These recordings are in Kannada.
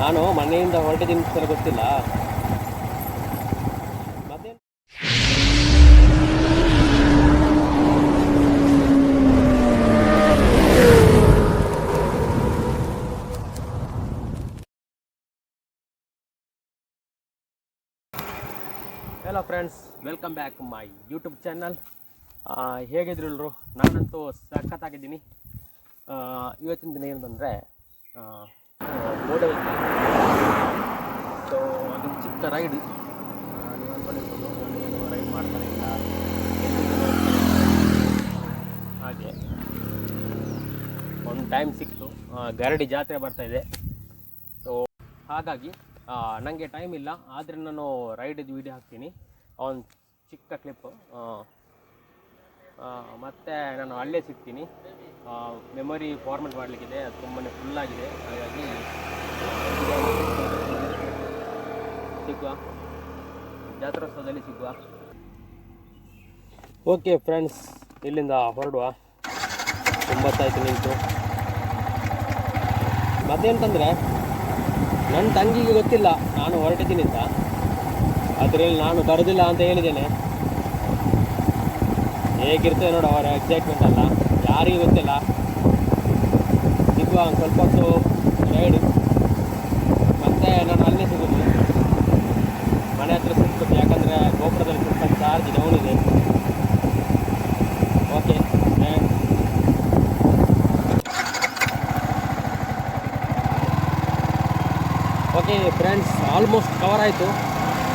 ನಾನು ಮನೆಯಿಂದ ಹೊರಟಿದ್ದೀನಿ ಸರ್ ಗೊತ್ತಿಲ್ಲ. Hello friends welcome back my YouTube channel ಹೇಗಿದ್ರು ಎಲ್ಲರೂ ನಾನಂತೂ ಸಖತ್ತಾಗಿದ್ದೀನಿ. ಇವತ್ತಿನ ದಿನ ಏನು ಬಂದರೆ ಮೋಡಲ್ ಸೊ ಅದೊಂದು ಚಿಕ್ಕ ರೈಡ್ ನೀವು ಅಂದ್ಕೊಂಡಿರ್ಬೋದು ಏನು ರೈಡ್ ಮಾಡ್ತಾನೆ ಇಲ್ಲ. ಹಾಗೆ, ಒಂದು ಟೈಮ್ ಸಿಕ್ತು. ಗರಡಿ ಜಾತ್ರೆ ಬರ್ತಾ ಇದೆ. ಸೊ ಹಾಗಾಗಿ ನನಗೆ ಟೈಮ್ ಇಲ್ಲ. ಆದರೆ ನಾನು ರೈಡಿದ್ದು ವೀಡಿಯೋ ಹಾಕ್ತೀನಿ. ಒಂದು ಚಿಕ್ಕ ಕ್ಲಿಪ್ಪು ಮತ್ತು ನಾನು ಅಲ್ಲೇ ಸಿಗ್ತೀನಿ. ಮೆಮೊರಿ ಫಾರ್ಮೆಟ್ ಮಾಡಲಿಕ್ಕಿದೆ. ಅದು ತುಂಬಾ ಫುಲ್ಲಾಗಿದೆ ಹಾಗಾಗಿ, ಸಿಗುವ. ಜಾತ್ರೋತ್ಸವದಲ್ಲಿ ಸಿಗುವ. ಓಕೆ ಫ್ರೆಂಡ್ಸ್ ಇಲ್ಲಿಂದ ಹೊರಡುವ. ಒಂಬತ್ತಾಯ್ತು ನಿಂತು. ಮತ್ತೇಂತಂದರೆ ನನ್ನ ತಂಗಿಗೆ ಗೊತ್ತಿಲ್ಲ. ನಾನು ಹೊರಟಿದ್ದೀನಿ ಅಂತ ಅದರಲ್ಲಿ ನಾನು ಬರೋದಿಲ್ಲ ಅಂತ ಹೇಳಿದ್ದೇನೆ. ಹೇಗಿರ್ತದೆ ನೋಡು ಅವರ ಎಕ್ಸೈಟ್ಮೆಂಟ್ ಅಲ್ಲ. ಯಾರಿಗೂ ಗೊತ್ತಿಲ್ಲ. ಸಿಗುವ ಒಂದು ಸ್ವಲ್ಪ ಹೊತ್ತು ರೈಡು ಮತ್ತೆ ನಾನು ಅಲ್ಲೇ ಸಿಗೋದು. ಮನೆ ಹತ್ರ ಸಿಗ್ತದೆ ಯಾಕಂದರೆ ಗೋಪುರದಲ್ಲಿ ಸ್ವಲ್ಪ ಚಾರ್ಜ್ ಡೌನ್ ಇದೆ. Okay okay friends almost cover ಆಯಿತು.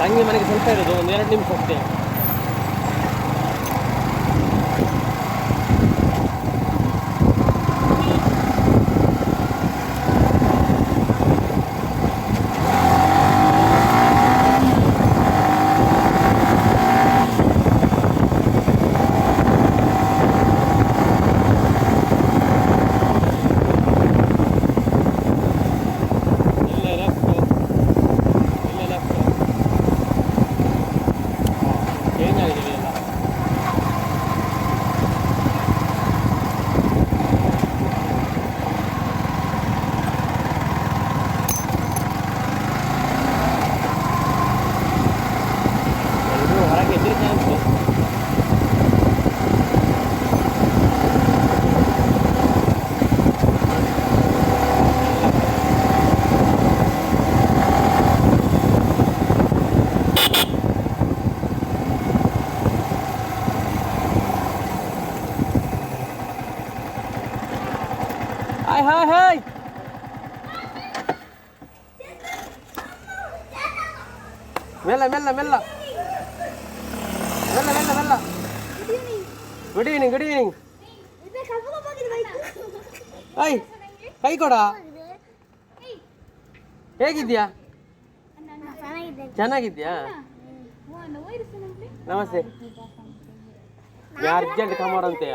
ತಂಗಿ ಮನೆಗೆ ಸ್ವಲ್ಪ ಇರೋದು. ಒಂದು ಎರಡು ನಿಮಿಷ ಅಷ್ಟೇ. ಹಾಯ್ ಹಾಯ್ ಹಾಯ್ ಮೆಲ್ಲ ಮೆಲ್ಲ ಮೆಲ್ಲ. ಮೆಲ್ಲ ಮೆಲ್ಲ ಮೆಲ್ಲ. ಗುಡ್ ಈವ್ನಿಂಗ್ ಗುಡ್ ಈವ್ನಿಂಗ್ ಐ ಕೈ ಕೊಡ. ಹೇಗಿದ್ಯಾ ಚೆನ್ನಾಗಿದ್ಯಾ ನಮಸ್ತೆ. ಯಾರು ಅರ್ಜೆಂಟ್ ಕಮೋರ್ ಅಂತೆಯ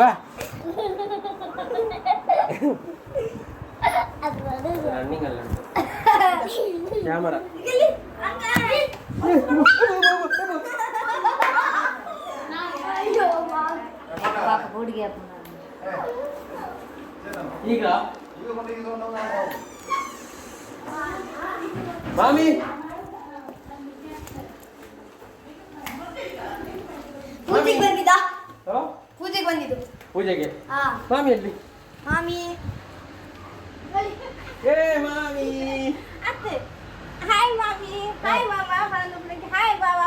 வா ரன்னிங் அல்ல கேமரா. மாமி. ಪೂಜೆಗೆ? ಮಾಮಿ ಎಲ್ಲಿ? ಮಾಮಿ. ಏ ಮಾಮಿ. ಅತ್ತೆ. ಹಾಯ್ ಮಾಮಿ. ಹಾಯ್ ಮಾಮಾ. ಬಂದು ಹಾಯ್ ಬಾಬಾ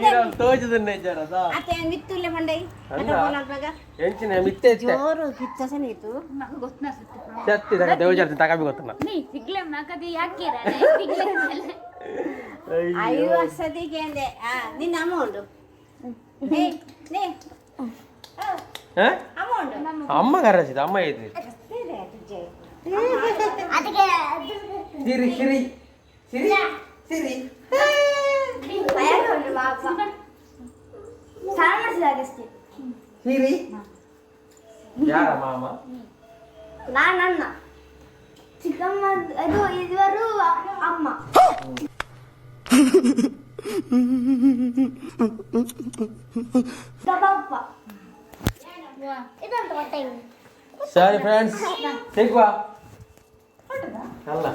ನೀನು ತೋಜದನ್ನ ಇದ್ದಾರದ ಅತ್ತೆ ಮಿತ್ತುಲ್ಲೆ ಮಂಡೈ ಎಂಚಿನ ಮಿತ್ತೆ ಜೋರು ಕಿಚ್ಚಸನೆ ಇತ್ತು. నాకు ಗೊತ್ತನ ಸುತ್ತು ಸತ್ತಿ ತಗ ದೇವಜಾರ್ತಿ ತಗೊಂಡು ಗೊತ್ತನ ನೀ ಸಿಗ್ಲೆ ನಾಕದಿ ಯಾಕಿರ ಸಿಗ್ಲೆ ಐದು ವರ್ಷದಿಗೆ ಅಂದೆ. ಆ ನಿನ್ನ ಅಮ್ಮ ಇದ್ರಿ ಅದಕ್ಕೆ ಸಿರಿ ಸಿರಿ ಸಿರಿ ಸಿರಿ ಸ್ನಾನ ಮಾಡಿಸಿದಾಗಷ್ಟೇ ಸಿರಿ ಯಾರ ಮಾಮ ನಾನು ಅಣ್ಣ ಚಿಕ್ಕಮ್ಮ ಅದು ಇವರು ಅಮ್ಮ ಕಬಾಬ సరే ఫ్రెండ్స్ సిగ్వా అలా